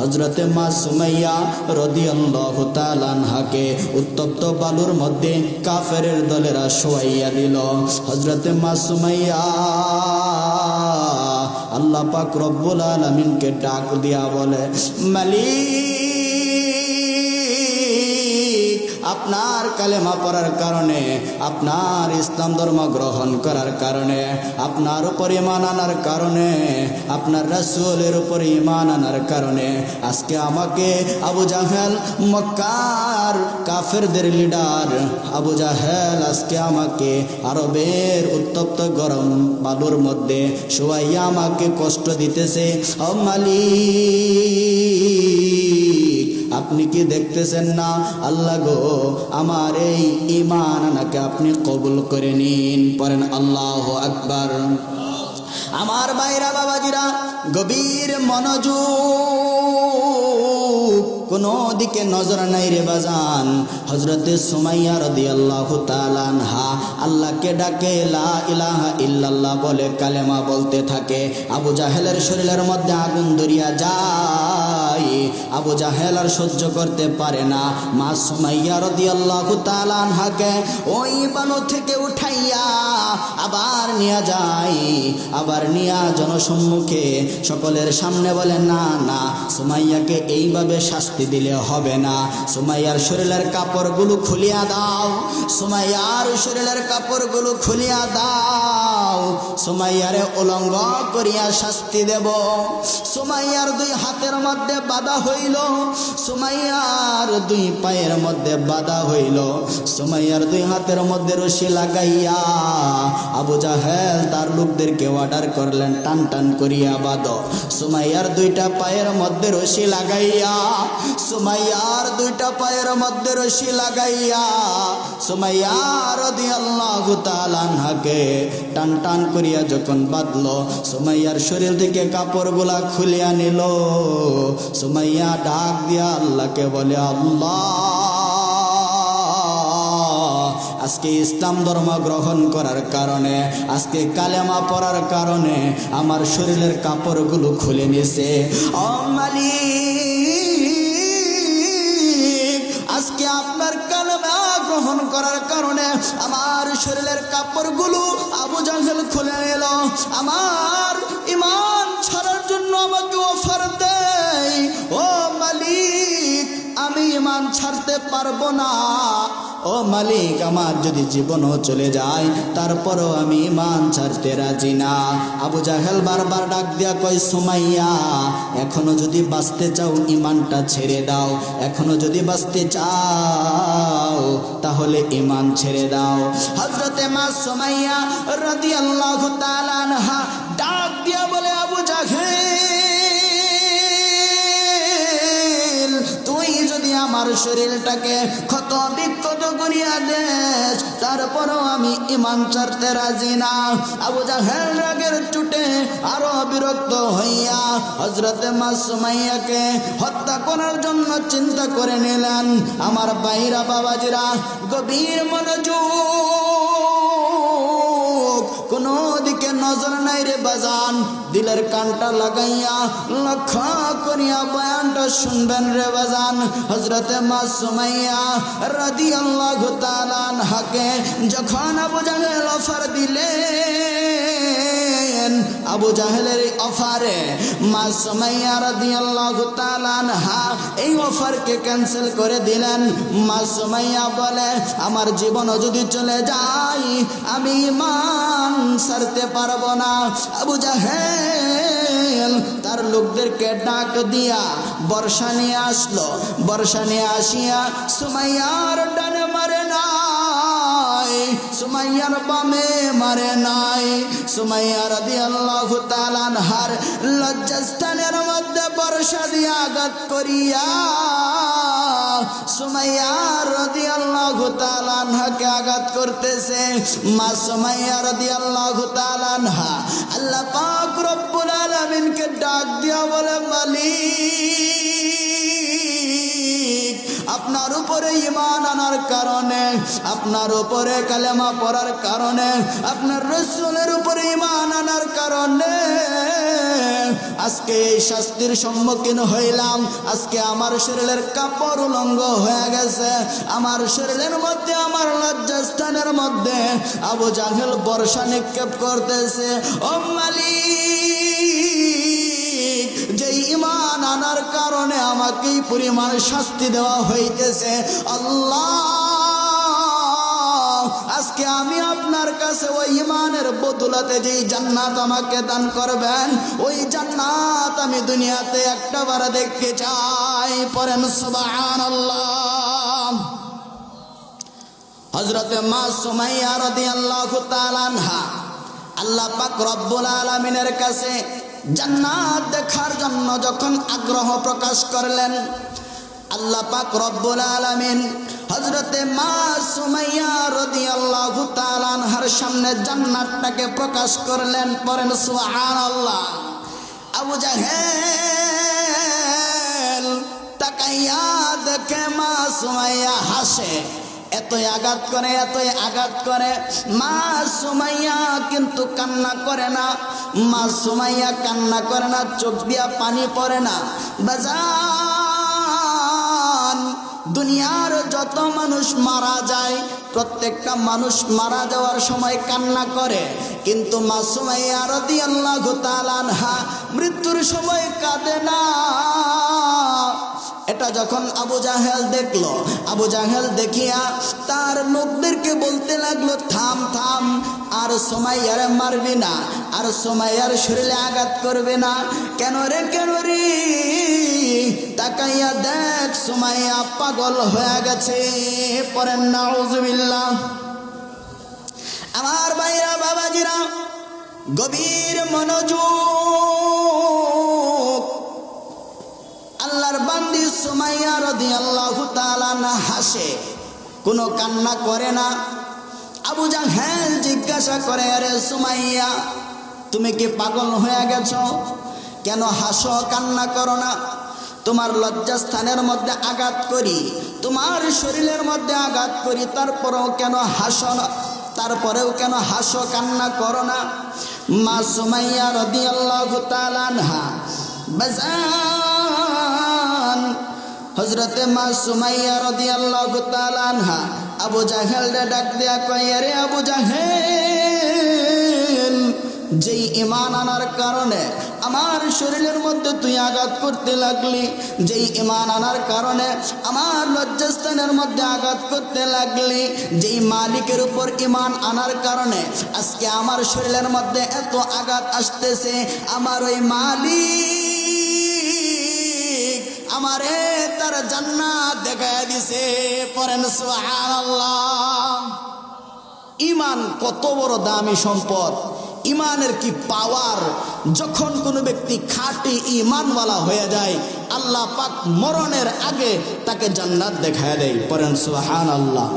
হজরতে মা সুমাইয়া রদিয়াল্লাহু তালানহাকে উত্তপ্ত বালুর মধ্যে কাফের দলেরা শোয়াইয়া দিল। হজরতে মা সুমাইয়া আল্লাহ পাক রব্বুল আলমিনকে ডাক দিয়া বলে, মালিক! আপনার কালেমা পড়ার কারণে, আপনার ইসলাম ধর্ম গ্রহণ করার কারণে, আপনার উপর ইমান আনার কারণে, আপনার রাসূলের উপর ইমান আনার কারণে, আজকে আমাকে আবু জাহেল মক্কার কাফেরদের লিডার আবু জাহেল আজকে আমাকে আরবের উত্তপ্ত গরম বালুর মধ্যে সবাই আমাকে কষ্ট দিতেছে। ও মালিক! আপনি কি দেখতেছেন না? আল্লাহ গো, আমার এই ইমান আনাকে আপনি কবুল করে নিন। পরেন আল্লাহ আকবার। আমার বাইরা বাবাজিরা, গভীর মনোযোগ, কোনো দিকে নজর নাই রে বাজান। হজরতে সুমাইয়া রাদিয়াল্লাহু তাআলা আনহা আল্লাহকে ডাকে, লা ইলাহা ইল্লাল্লাহ বলে কালেমা বলতে থাকে। আবু জাহেলের শরীরের মধ্যে আগুন ধরিয়া যায়। আবু জাহেল আর সহ্য করতে পারে না। মা সুমাইয়া রাদিয়াল্লাহু তাআলা আনহাকে ওই বানু থেকে উঠাইয়া আবার নিয়ে যায়, আবার নিয়া জনসম্মুখে সকলের সামনে বলে, না না, সুমাইয়াকে এইভাবে শাস্তি দিলে হবে না। সুমাইয়ার শরীরের কাপড়গুলো খুলিয়া দাও, সুমাইয়ার শরীরের কাপড়গুলো খুলিয়া দাও। সুমাইয়ারে উলঙ্গ করিয়া শাস্তি দেব। সুমাইয়ার দুই হাতের মধ্যে বাধা হইল। সুমাইয়ার দুই পায়ের মধ্যে বাধা হইল। সুমাইয়ার দুই হাতের মধ্যে রশি লাগাইয়া আবু জাহেল তার লোকদেরকে অর্ডার করলেন, টান টান করিয়া বাদ সুমাইয়ার দুইটা পায়ের মধ্যে রশি লাগাইয়া, সুমাইয়ার দুইটা পায়ের মধ্যে রশি লাগাইয়া সুমাইয়ার রাদিয়াল্লাহু তাআলা আনহাকে টান টান করিয়া যখন বাঁধলো, সুমাইয়ার শরীর থেকে কাপড়গুলা খুলিয়া নিল। সুমাইয়া ডাক দিয়া আল্লাহকে বলে, আল্লাহ, আজকে ইসলাম ধর্ম গ্রহণ করার কারণে, আজকে কালেমা পড়ার কারণে আমার শরীরের কাপড়গুলো খুলে নিছে ও করার কারণে আমার শরীরের কাপড়গুলো আবু জাহেল খুলে নিল। আমার ইমান ছাড়ার জন্য আমাকে অফার দেয়। ও মালিক, আমি ইমান ছাড়তে পারব না। ও মালিক, আমার যদি জীবনও চলে যায়, তারপরও আমি ইমান ছাড়তে রাজি না। আবু জাহেল বারবার ডাক দিয়া কয়, সুমাইয়া, এখনও যদি বাঁচতে চাও ইমানটা ছেড়ে দাও। এখনও যদি বাঁচতে চাও তাহলে ইমান ছেড়ে দাও। হজরতে মা সোমাইয়া রদি আল্লাহ ডাক দিয়া বলে আবু জাহেল আমার শরীরটাকে ক্ষত বিক্ষত করিয়া দেশ। তারপরও আমি ইমান ছাড়তে রাজি না। আবু জাহেল রাগের চুটে আরও বিরক্ত হইয়া হজরতে মাসুমাইয়াকে হত্যা করার জন্য চিন্তা করে নিলেন। আমার বাইরা বাবাজিরা, গভীর মনোযোগ কোনো দিকে নজর নাই রে বাজান। দিলের কানটা লাগাইয়া লক্ষ্য করিয়া বয়ানটা শুনবেন রে বাজান। হজরতে মা সুমাইয়া রাদি আল্লাহ তালান হাকে যখন আবু জাহেল অফার দিলেন, আবু জাহেলের এই অফারে মা রাদি আল্লাহ তালান হা এই অফারকে ক্যান্সেল করে দিলেন। মা সুমাইয়া বলে, আমার জীবনও যদি চলে যায়, আমি ইমান সারতে পারব না। আবু জাহেল তার লোকদেরকে ডাক দিয়া বর্ষা নিয়ে আসলো। বর্ষা নিয়ে আসিয়া সুমাইয়ার ডানে মারে নাই। সুমাইয়ার বামে মারে নাই। সুমাইয়া রাদিয়াল্লাহু তাআলা আনহার লজ্জাস্থানের মধ্যে বর্ষা দিয়ে আঘাত করিয়া সুমাইয়া রাদিয়াল্লাহু তাআলা আনহাকে আঘাত করতেছে। মা সুমাইয়া রাদিয়াল্লাহু তাআলা আনহা আল্লাহ পাক রব্বুল আলামিনকে ডাক দিয়া বলে, মালিক, আপনার উপর উপরে ইমান আনার কারণে, আপনার উপরে কালেমা পড়ার কারণে, আপনার রসুলের উপরে ইমান আনার কারণে আজকে এই শাস্তির সম্মুখীন হইলাম। আজকে আমার শরীরের কাপড় উলঙ্গ হয়ে গেছে। আমার শরীরের মধ্যে, আমার লজ্জাস্থানের মধ্যে আবু জাহেল বর্ষা নিক্ষেপ করতেছে। ও মালিক যে ইমান আনার কারণে আমাকে পরিমাণ শাস্তি দেওয়া হইতেছে। আল্লাহ, আজকে আমি আপনার কাছে ওই ইমানের বদলাতে যেই জান্নাত আমাকে দান করবেন, ওই জান্নাত আমি দুনিয়াতে একটা বার দেখতে চাই। পরেন সুবাহ হজরতে মা সুমাইয়া রাদিয়াল্লাহু তাআলা আনহা আল্লাহ পাক রব্বুল আলামিনের কাছে জান্নাত দেখার জন্য যখন আগ্রহ প্রকাশ করলেন, আল্লাহ পাক রব্বুল আলামিন হজরতে মা সুমাইয়া রাদিয়াল্লাহু তাআলা আনহার সামনে জান্নাতটাকে প্রকাশ করলেন পরেন সুহান আল্লাহ আবু জাহেল তাকাইয়া দেখে মা সুমাইয়া হাসে, এতই আঘাত করে, এতই আঘাত করে। মা সুমাইয়া কিন্তু কান্না করে না, মা সুমাইয়া কান্না করে না, চোখ দিয়া পানি পড়ে না। বাজান দুনিয়ার যত মানুষ মারা যায়, প্রত্যেকটা মানুষ মারা যাওয়ার সময় কান্না করে। কিন্তু মাসুমাই সুমাইয়া আল্লাহ তাআলা আনহা মৃত্যুর সময় কাঁদে না। এটা যখন আবু জাহেল দেখল, আবু জাহেল দেখিয়া তার লোকদেরকে বলতে লাগল, থাম থাম, আর সোমাইয়ার মারবি না, আর সোমাইয়ার শরীরে আঘাত করবে না। কেন রে কেন রে? তাকাইয়া দেখ সোমাইয়া পাগল হয়ে গেছে পরেন না আমার ভাইরা, বাবাজিরা, গভীর মনোযোগ আল্লাহর বান্দি সুমাইয়া রাদিয়াল্লাহু তাআলা না হাসে, কোনো কান্না করে না। আবু জাহেল জিজ্ঞাসা করে, আরে সুমাইয়া, তুমি কি পাগল হয়ে গেছ? কেন হাসো, কান্না করো না? তোমার লজ্জাস্থানের মধ্যে আঘাত করি, তোমার শরীরের মধ্যে আঘাত করি, তারপরেও কেন হাসো না? তারপরেও কেন হাসো, কান্না করো না? মা সুমাইয়া রাদিয়াল্লাহু তাআলা আনহা বাজান হজরতে মা সুমাইয়া রাদিয়াল্লাহু তাআলা আনহা আবু জাহেল রে ডাক দেয়া কয় রে আবু জাহেল, যেই ইমান আনার কারণে আমার শরীরের মধ্যে তুই আঘাত করতে লাগলি, যেই ইমান আনার কারণে আমার লজ্জাস্থানের মধ্যে আঘাত করতে লাগলি, যেই মালিকের উপর ইমান আনার কারণে আজকে আমার শরীরের মধ্যে এত আঘাত আসতেছে, আমার ওই মালিক আমারে তার জান্নাত দেখায় দিছে। পরেন ইমান কত বড় দামি সম্পদ। ইমানের কি পাওয়ার? যখন কোনো ব্যক্তি খাঁটি ইমানওয়ালা হয়ে যায়, আল্লাহ পাক মরণের আগে তাকে জান্নাত দেখায় দেয়। পরেন সুবহানাল্লাহ।